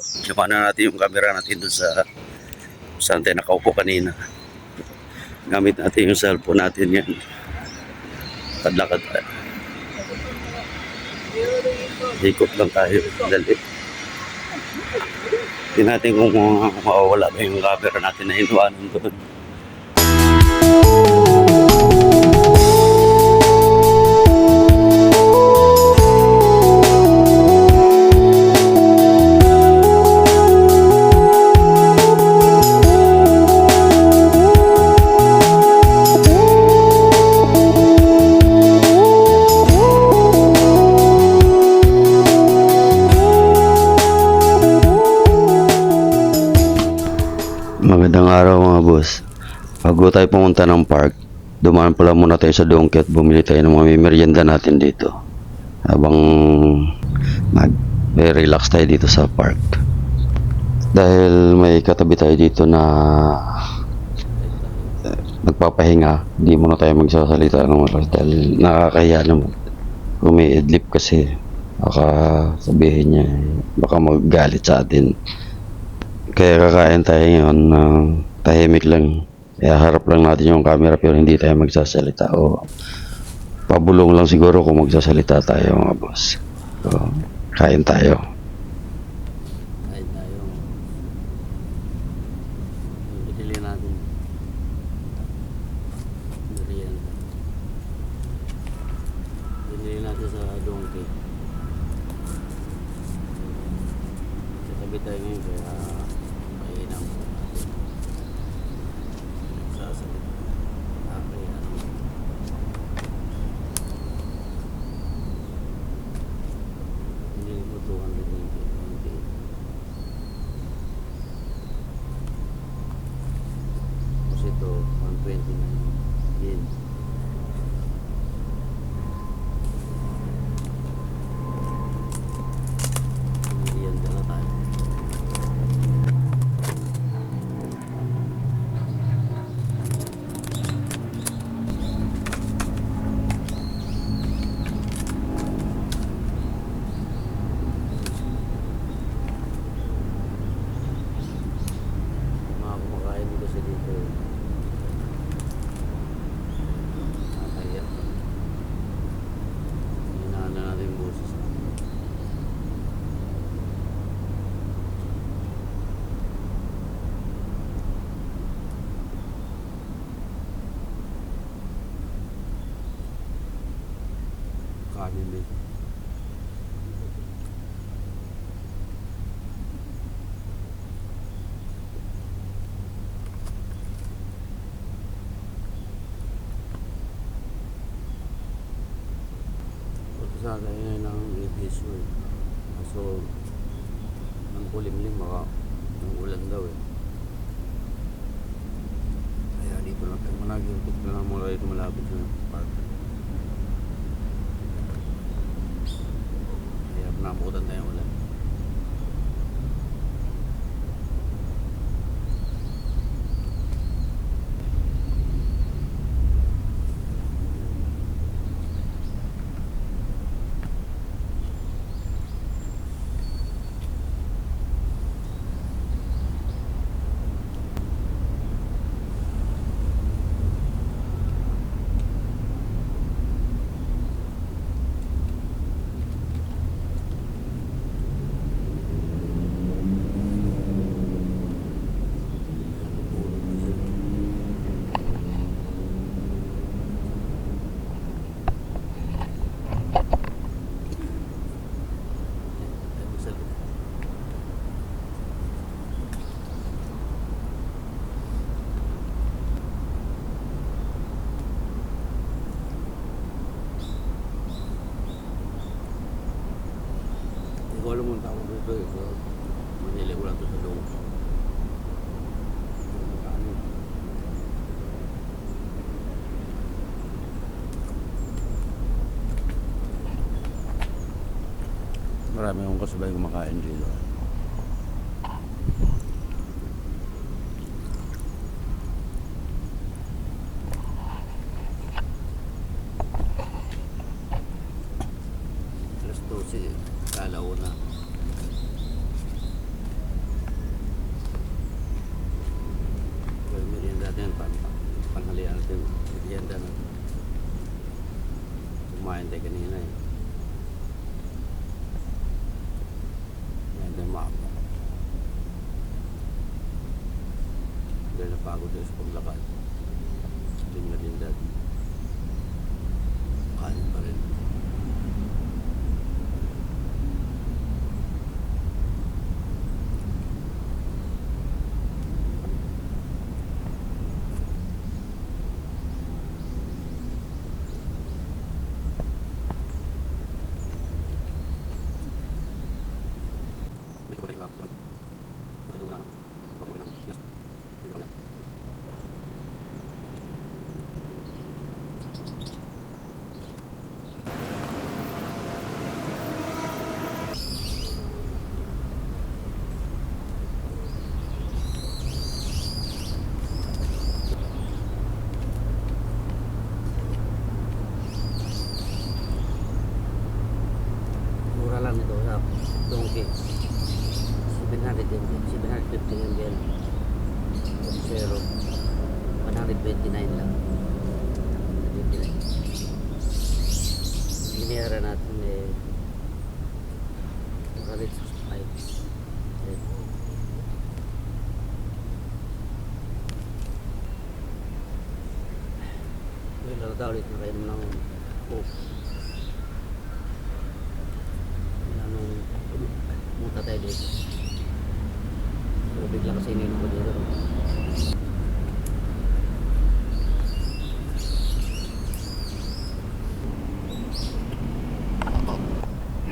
Lima na natin yung camera natin doon sa saan tayo nakaupo kanina. Gamit natin yung cellphone natin yan. Lakad-lakad tayo. Ikot lang tayo. Dali. Tingnan natin kung mawawala ba yung camera natin na inuwanan doon. Bago tayo pumunta ng park, dumaan pala muna tayo sa Donkey at bumili tayo ng mga merienda natin dito. Habang mag relax tayo dito sa park. Dahil may katabi tayo dito na eh, nagpapahinga, hindi muna tayo magsasalita ng malakas dahil nakakahiya naman. Kung may idlip kasi, baka sabihin niya, eh, baka magalit sa atin. Kaya kakain tayo ngayon ng tahimik lang. Kaya harap lang natin yung camera pero hindi tayo magsasalita o pabulong lang siguro kung magsasalita tayo mga boss. So, kain tayo. Kain tayo. Bili natin. Merienda. Bili natin sa donkey. Katabi tayo ngayon kaya mainam ko natin. Nagsasalita. Okay, ano. Hindi mo 220. Tapos ito, 120 na yun. Yen. Merienda na tayo. mga kumakain dito sa dito. Nakakaya. Hinahan na natin yung boses. Ito sa akin yun ang issue eh. So, ang kulimlim baka ang ulan daw eh. Kaya dito lang tayo managing tuk na lang mula dito malapit sa park. Kaya pinabukutan tayo ng ulan. Hindi ko alam kung tawag dito eh. Pero Manila ko lang ito sa loob. Marami akong kasabay kumakain dito. tanghalian natin merienda na kumain tayo kanina eh. Merienda mapa dahil napagod tayo sa paglakad. Ating merienda. natin Lang ito sa donkey. 700 ml, 750 ml. Zero. 129 lang. 129. Biniyara natin eh 165. Eh, Well, lalo ulit na kayo ng coke. Wala nung pumunta tayo dito. Pero bigla kasi ininom ko dito.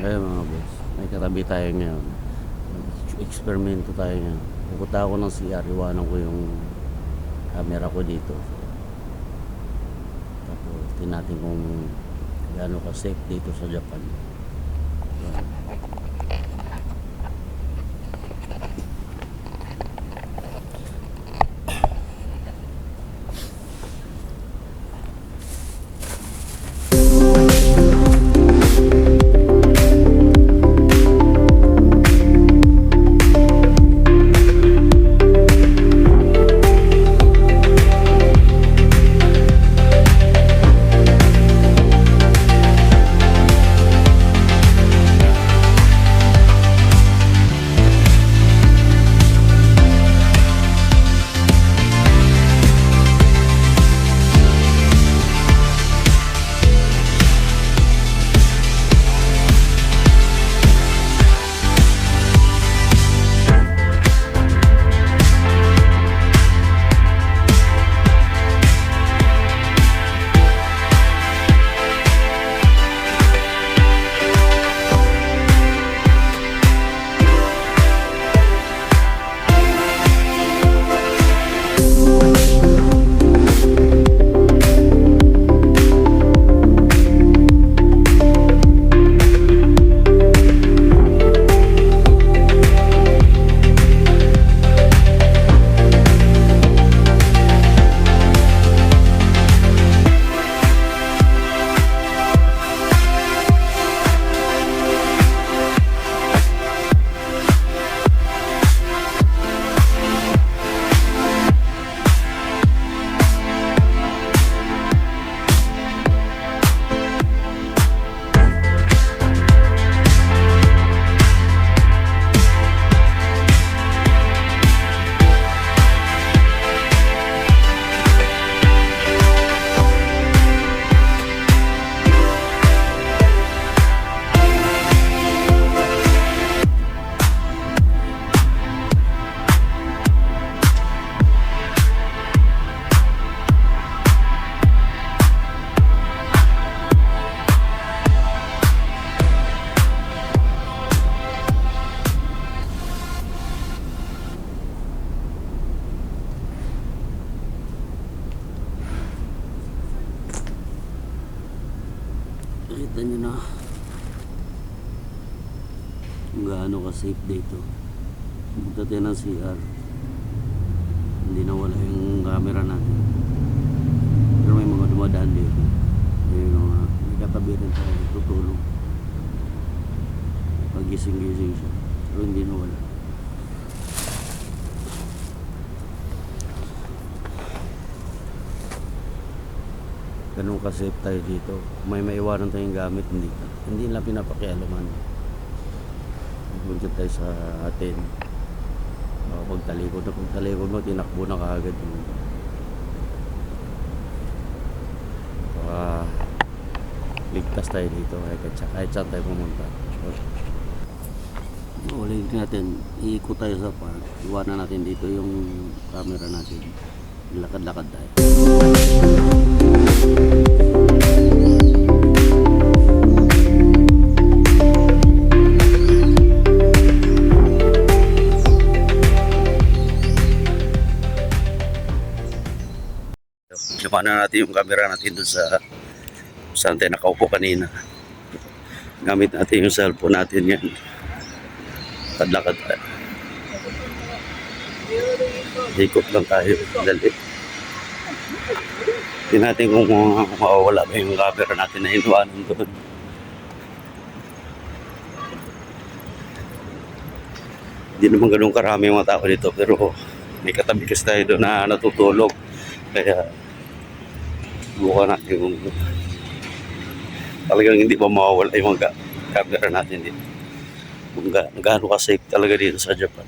Ayun mga boss, may katabi tayo ngayon. Eksperimento tayo ngayon. Pupunta ako ng CR, iwanan ko yung camera ko dito. Tapos tinatin kung gaano ka safe dito sa Japan. Nakita nyo na kung gaano ka safe dito. Pumunta tayo ng CR. Hindi na wala yung camera natin. Pero may mga dumadaan dito. May mga may katabi rin tayo tutulong. Pagising-gising siya. Pero hindi na ganun ka safe tayo dito. May maiwanan tayong gamit, hindi, hindi lang pinapakialaman. Buntot tayo sa atin. Uh, pagtalikod na pagtalikod mo, tinakbo na kaagad yun. Baka ligtas tayo dito kahit, kahit saan tayo pumunta. So, ulit natin, iikot tayo sa park. Iwanan natin dito yung camera natin. Lakad-lakad tayo. Iwanan natin yung camera natin doon sa saan tayo nakaupo kanina. Gamit natin yung cellphone natin yan. Lakad-lakad tayo. Ikot lang tayo. Dali. Tingnan natin kung ma- mawawala ba yung camera natin na inuwanan doon. Hindi naman ganun karami yung mga tao dito pero may katabi kasi tayo doon na natutulog. Kaya buka natin kung talagang hindi ba mawawala yung mga ga- camera natin dito. Kung ga- gaano ka safe talaga dito sa Japan.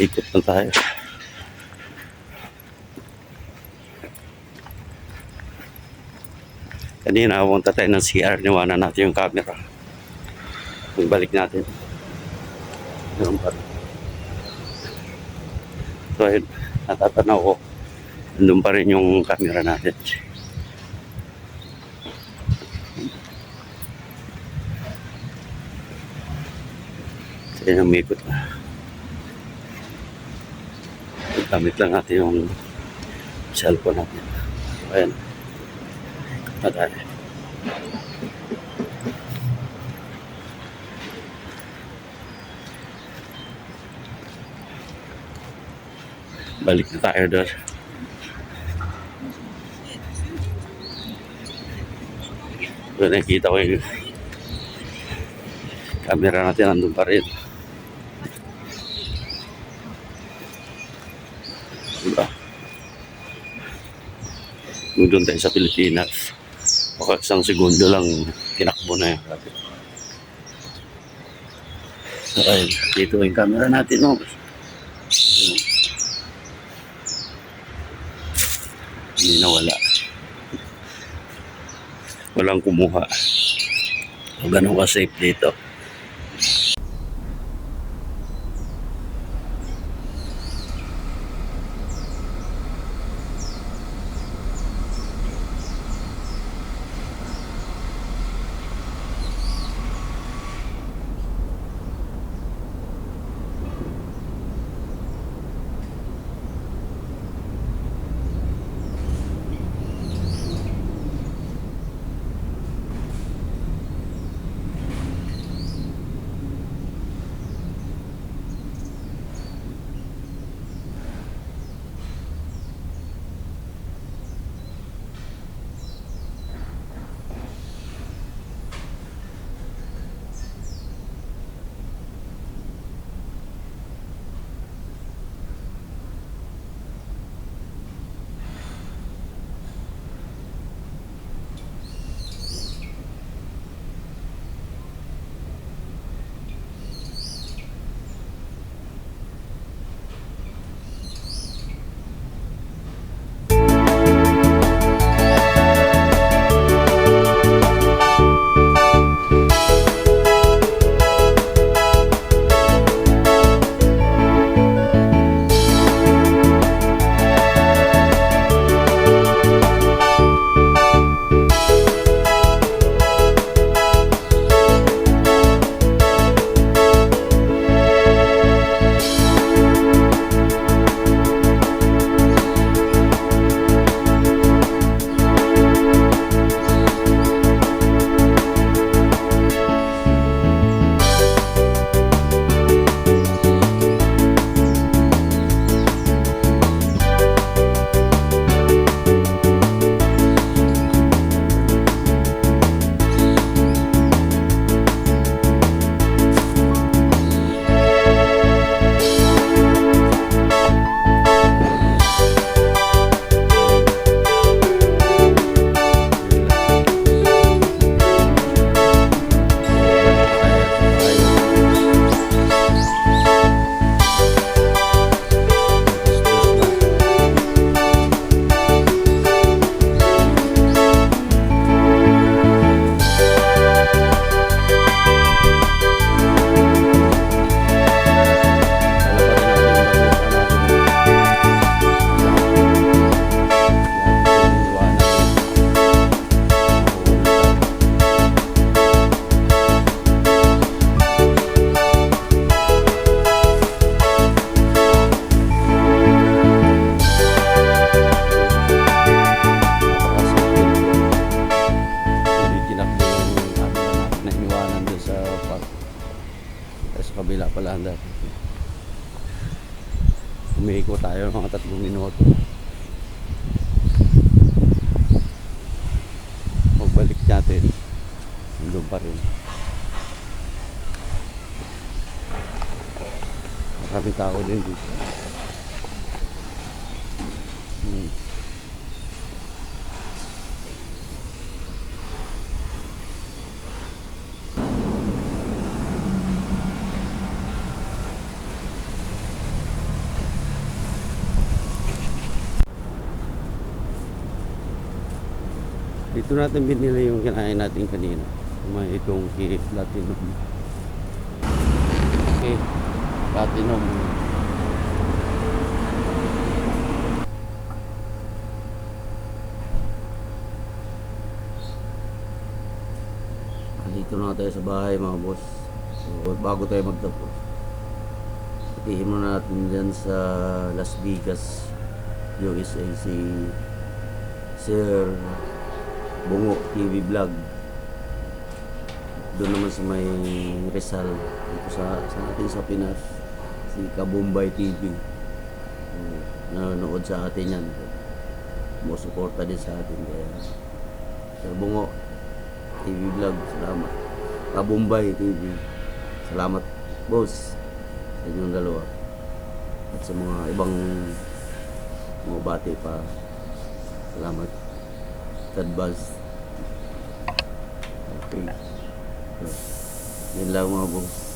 Ikot lang tayo. Kanina, pumunta tayo ng CR, niwanan natin yung camera. Pagbalik natin. Rin. So, ayun, natatanaw ko. Nandun pa rin yung camera natin. Yun, umikot na. Gamit lang natin yung cellphone natin. Ayan. Na. Balik na tayo doon. Doon nakikita ko yung camera natin nandun pa rin. Doon tayo sa Pilipinas, baka isang segundo lang tinakbo na yun. So, ayun, dito yung camera natin. No? Hindi nawala. Walang kumuha. Ganun ka safe dito. Maraming tao din dito. Hmm. Dito natin binili yung kinain natin kanina. May itong key platinum. Okay, platinum. Dito na tayo sa bahay mga boss. So, bago tayo magtapos. Sabihin muna natin dyan sa Las Vegas, USA si Sir Bungo TV Vlog. Doon naman sa may Rizal, dito sa, sa atin sa Pinas, si Kabumbay TV. Nanonood sa atin yan. Sumusuporta din sa atin. Kaya, Sir Bungo TV Vlog, salamat. Kabumbay TV, salamat boss sa inyong dalawa. At sa mga ibang mga bati pa, salamat. Advance. Okay. Yun lang mga boss.